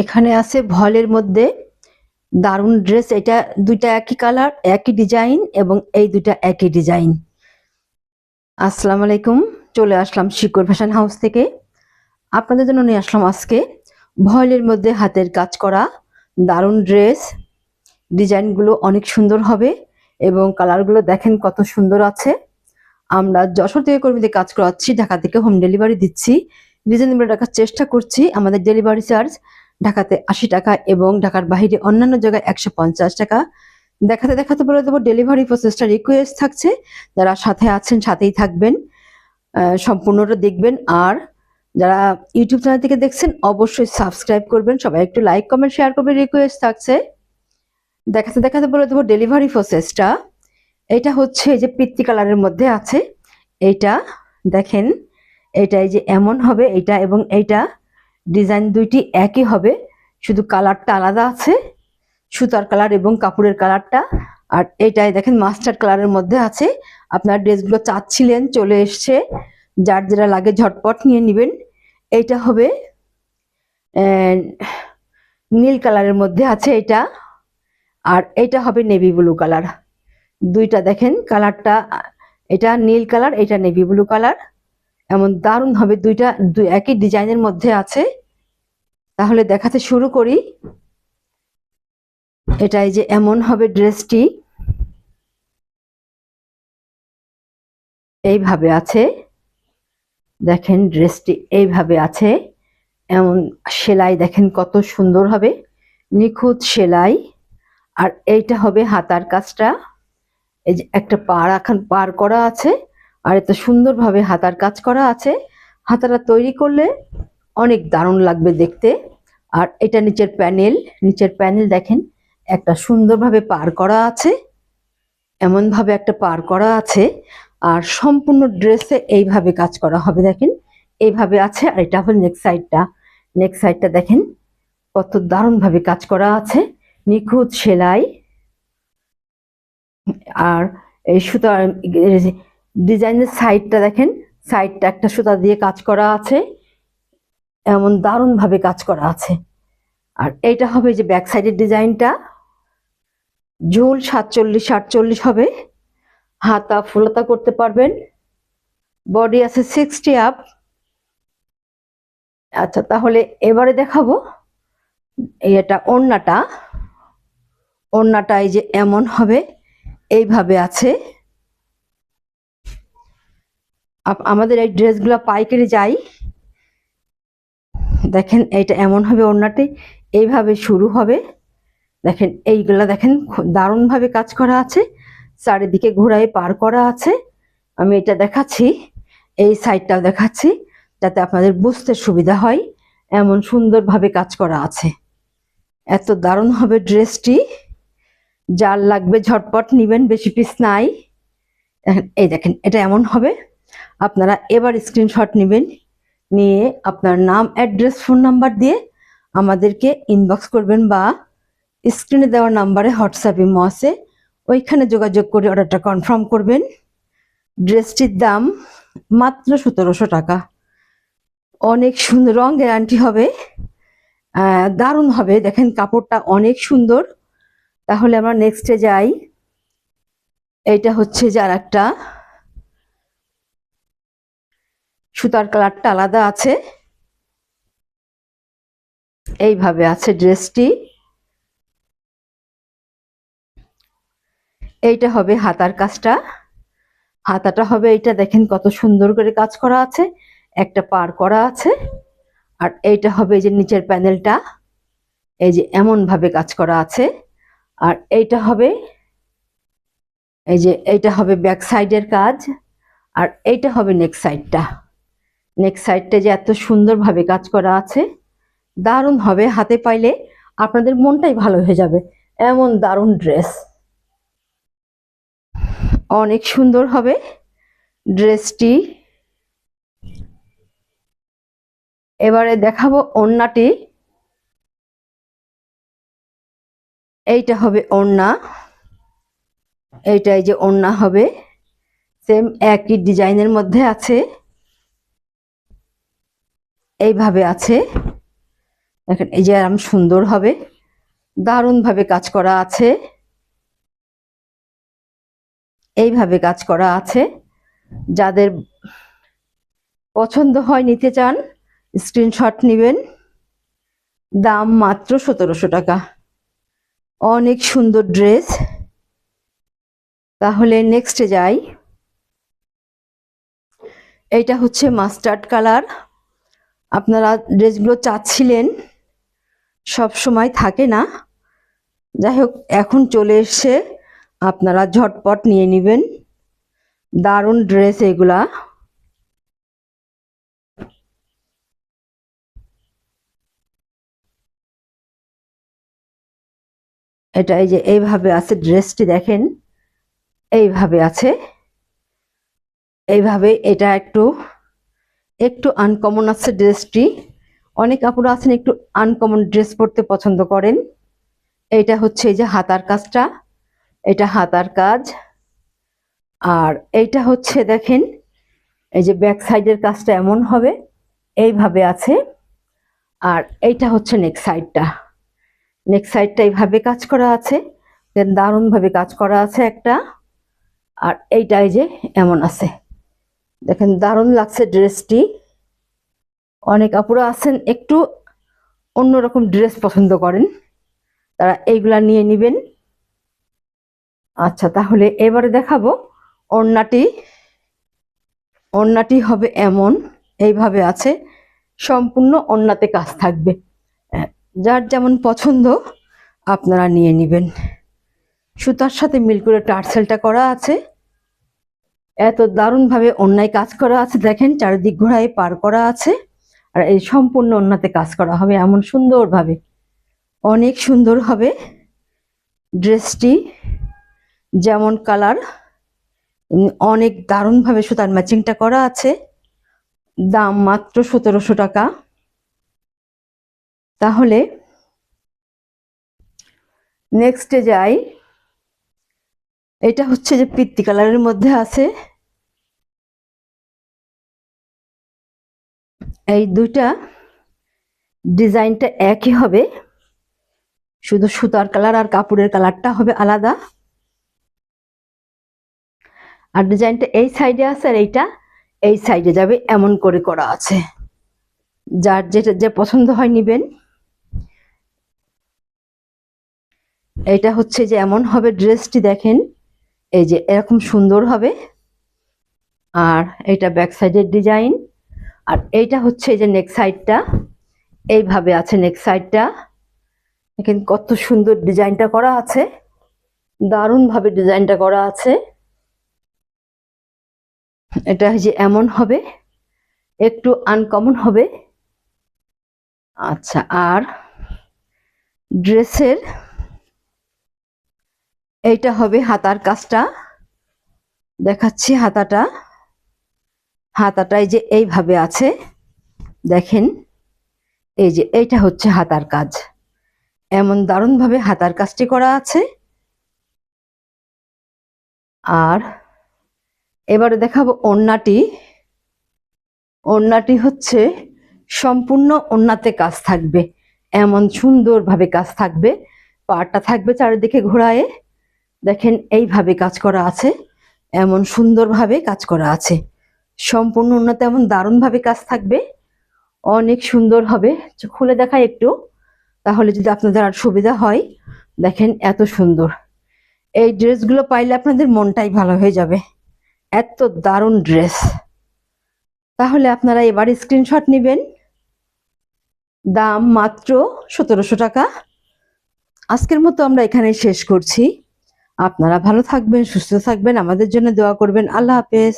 এখানে আছে ভলের মধ্যে দারুণ ড্রেস, এটা দুইটা একই কালার, একই ডিজাইন এবং এই দুইটা একই ডিজাইন। আসসালামু আলাইকুম, চলে আসলাম শিকর ফ্যাশন হাউস থেকে। আপনাদের জন্য নিয়ে আসলাম আজকে ভয়েলের মধ্যে হাতের কাজ করা দারুণ ড্রেস। ডিজাইনগুলো অনেক সুন্দর হবে এবং কালারগুলো দেখেন কত সুন্দর আছে। আমরা যশোর থেকে কর্মীদের কাজ করাচ্ছি, ঢাকা থেকে হোম ডেলিভারি দিচ্ছি। রিজনেবল রাখার চেষ্টা করছি, আমাদের ডেলিভারি চার্জ ঢাকাতে আশি টাকা এবং ঢাকার বাইরে অন্যান্য জায়গায় একশো পঞ্চাশ টাকা। দেখাতে দেখাতে বলে দেবো ডেলিভারি প্রসেসটা রিকোয়েস্ট থাকছে। যারা সাথে আছেন সাথেই থাকবেন সম্পূর্ণটা দেখবেন। আর যারা ইউটিউব চ্যানেল থেকে দেখছেন, অবশ্যই সাবস্ক্রাইব করবেন। সবাই একটু লাইক কমেন্ট শেয়ার করবেন রিকোয়েস্ট থাকছে। দেখাতে দেখাতে বলে দেবো ডেলিভারি প্রসেসটা এটা হচ্ছে এই যে পিত্তি কালারের মধ্যে আছে। এইটা দেখেন এটা এই যে এমন হবে, এটা এবং এইটা ডিজাইন দুইটি একই হবে। শুধু কালারটা আলাদা আছে, সুতার কালার এবং কাপড়ের কালারটা। আর এটাই দেখেন মাস্টার কালারের মধ্যে আছে। আপনার ড্রেসগুলো চাচ্ছিলেন, চলে এসছে। যার যেটা লাগে ঝটপট নিয়ে নেবেন। এইটা হবে নীল কালারের মধ্যে আছে এটা। আর এটা হবে নেভি ব্লু কালার। দুইটা দেখেন, কালারটা, এটা নীল কালার, এটা নেভি ব্লু কালার। এমন দারুণ হবে দুইটা, দুই একই ডিজাইনের মধ্যে আছে। তাহলে দেখাতে শুরু করি। এটাই যে এমন হবে ড্রেসটি। এইভাবে আছে। দেখেন ড্রেসটি এইভাবে আছে। এমন সেলাই দেখেন কত সুন্দর হবে। নিখুঁত সেলাই। আর এইটা হবে হাতার কাজটা। এই যে একটা পার এখন পার করা আছে। আর এত সুন্দরভাবে হাতার কাজ করা আছে। হাতাটা তৈরি করলে অনেক দারুণ লাগবে দেখতে। আর এটা নিচের প্যানেল। নিচের প্যানেল দেখেন, একটা সুন্দরভাবে পার করা আছে, এমনভাবে একটা পার করা আছে, আর সম্পূর্ণ ড্রেসে এইভাবে কাজ করা হবে দেখেন। এইভাবে আছে, আর এটা হল নেক সাইডটা নেক সাইডটা দেখেন, কত দারুণভাবে কাজ করা আছে। নিখুঁত সেলাই। আর এই সুতার ডিজাইনের সাইডটা দেখেন সাইডটা একটা সুতা দিয়ে কাজ করা আছে। এমন দারুণ ভাবে কাজ করা আছে। আর এইটা হবে যে ব্যাক সাইডের ডিজাইনটা। ঝুল সাতচল্লিশ, আটচল্লিশ হবে। হাতা ফুলতা করতে পারবেন। বডি আছে সিক্সটি আপ। আচ্ছা তাহলে এবারে দেখাবো। এটা ওড়নাটা। ওড়নাটা এই যে এমন হবে, এইভাবে আছে। আমাদের এই ড্রেসগুলো পাইকারি যাই। দেখেন এইটা এমন হবে ওড়নাটি এইভাবে শুরু হবে। দেখেন এইগুলা দেখেন দারুণভাবে কাজ করা আছে চারিদিকে ঘোড়ায় পার করা আছে। আমি এটা দেখাচ্ছি এই সাইডটাও দেখাচ্ছি যাতে আপনাদের বুঝতে সুবিধা হয় এমন সুন্দরভাবে কাজ করা আছে। এত দারুণ হবে ড্রেসটি যার লাগবে ঝটপট নিবেন বেশি পিস নাই। দেখেন, এই দেখেন এটা এমন হবে। আপনারা এবার স্ক্রিনশট নেবেন নিয়ে আপনার নাম অ্যাড্রেস ফোন নাম্বার দিয়ে আমাদেরকে ইনবক্স করবেন বা স্ক্রিনে দেওয়া নাম্বারে হোয়াটসঅ্যাপ ইমো আছে। ওইখানে যোগাযোগ করে অর্ডারটা কনফার্ম করবেন। ড্রেসটির দাম মাত্র সতেরোশো টাকা। অনেক সুন্দর রং গ্যারান্টি হবে। দারুণ হবে। দেখেন কাপড়টা অনেক সুন্দর। তাহলে আমরা নেক্সটে যাই। এইটা হচ্ছে যে আর একটা সুতার কালারটা আলাদা আছে। এইভাবে আছে ড্রেসটি। এইটা হবে হাতার কাজটা। হাতাটা হবে এইটা, দেখেন কত সুন্দর করে কাজ করা আছে। একটা পার করা আছে। আর এইটা হবে এই যে নিচের প্যানেলটা। এই যে এমন ভাবে কাজ করা আছে। আর এইটা হবে, এই যে এইটা হবে ব্যাক সাইডের কাজ। আর এইটা হবে নেক সাইডটা। নেক সাইডটা যে এত সুন্দরভাবে কাজ করা আছে, দারুণ হবে। হাতে পাইলে আপনাদের মনটাই ভালো হয়ে যাবে। এমন দারুণ ড্রেস অনেক সুন্দর হবে ড্রেসটি এবারে দেখাবো ওড়নাটি। এইটা হবে ওড়না। এইটাই যে ওড়না হবে। সেম একই ডিজাইনের মধ্যে আছে। এইভাবে আছে। দেখেন, এই যে আরাম সুন্দর হবে। দারুণভাবে কাজ করা আছে। এইভাবে কাজ করা আছে। যাদের পছন্দ হয় নিতে চান, স্ক্রিনশট নেবেন। দাম মাত্র সতেরোশো টাকা। অনেক সুন্দর ড্রেস। তাহলে নেক্সটে যাই। এইটা হচ্ছে মাস্টার্ড কালার আপনারা ড্রেসগুলো চাচ্ছিলেন, সব সময় থাকে না। যাই হোক, এখন চলে এসছে আপনারা ঝটপট নিয়ে নেবেন। দারুণ ড্রেস এগুলা। এটা এই যে এইভাবে আছে ড্রেসটি দেখেন, এইভাবে আছে। এইভাবে এটা একটু একটু আনকমন আছে ড্রেসটি অনেক আপুরা আছেন একটু আনকমন ড্রেস পরতে পছন্দ করেন। এইটা হচ্ছে এই যে হাতার কাজটা। এটা হাতার কাজ। আর এইটা হচ্ছে দেখেন, এই যে ব্যাক সাইডের কাজটা এমন হবে, এইভাবে আছে। আর এইটা হচ্ছে নেক সাইডটা নেক সাইডটা এইভাবে কাজ করা আছে। দারুণভাবে কাজ করা আছে একটা। আর এইটাই যে এমন আছে। দেখেন দারুণ লাগছে ড্রেসটি। অনেক আপুরা আছেন, একটু অন্যরকম ড্রেস পছন্দ করেন। তারা এইগুলা নিয়ে নেবেন। আচ্ছা তাহলে এবারে দেখাবো ওড়নাটি। ওড়নাটি হবে এমন, এইভাবে আছে। সম্পূর্ণ ওড়নাতে কাজ থাকবে। যার যেমন পছন্দ, আপনারা নিয়ে নেবেন। সুতার সাথে মিল করে টার্সেলটা করা আছে। এত দারুণভাবে অন্যায় কাজ করা আছে, দেখেন চারিদিক ঘোড়ায় পার করা আছে, আর এই সম্পূর্ণ অন্যতে কাজ করা হবে এমন সুন্দরভাবে। অনেক সুন্দর হবে ড্রেসটি, যেমন কালার, অনেক দারুণভাবে সুতার ম্যাচিংটা করা আছে, দাম মাত্র সতেরোশো টাকা। তাহলে নেক্সটে যাই। এটা হচ্ছে যে পিত্তি কালারের মধ্যে আছে। এই দুইটা ডিজাইনটা একই হবে। শুধু সুতার কালার আর কাপড়ের কালারটা হবে আলাদা। আর ডিজাইনটা এই সাইডে আছে আর এইটা এই সাইডে যাবে, এমন করে করা আছে। যার যেটা যে পছন্দ হয় নিবেন। এটা হচ্ছে যে এমন হবে, ড্রেসটি দেখেন। এই যে এরকম সুন্দর হবে। আর এইটা ব্যাক সাইডের ডিজাইন আর এইটা হচ্ছে এই যে নেক সাইডটা এইভাবে আছে নেক সাইডটা এখানে কত সুন্দর ডিজাইনটা করা আছে। দারুণভাবে ডিজাইনটা করা আছে। এটা যে এমন হবে। একটু আনকমন হবে। আচ্ছা আর ড্রেসের এইটা হবে হাতার কাজটা। দেখাচ্ছি হাতাটা। হাতাটাই যে এইভাবে আছে। দেখেন, এই যে এইটা হচ্ছে হাতার কাজ। এমন দারুণভাবে হাতার কাজটি করা আছে। আর এবারে দেখাবো ওড়নাটি। ওড়নাটি হচ্ছে সম্পূর্ণ ওড়নাতে কাজ থাকবে। এমন সুন্দরভাবে কাজ থাকবে। পাড়টা থাকবে চারিদিকে ঘোরায়ে। দেখেন, এইভাবে কাজ করা আছে, এমন সুন্দরভাবে কাজ করা আছে। সম্পূর্ণ উন্নত এমন দারুণভাবে কাজ থাকবে। অনেক সুন্দর হবে। খুলে দেখায় একটু। তাহলে যদি আপনাদের আর সুবিধা হয়, দেখেন এত সুন্দর। এই ড্রেসগুলো পাইলে আপনাদের মনটাই ভালো হয়ে যাবে। এত দারুণ ড্রেস। তাহলে আপনারা এবার স্ক্রিনশট নেবেন। দাম মাত্র সতেরোশো টাকা। আজকের মতো আমরা এখানে শেষ করছি। আপনারা ভালো থাকবেন সুস্থ থাকবেন আমাদের জন্য দোয়া করবেন। আল্লাহ হাফেজ।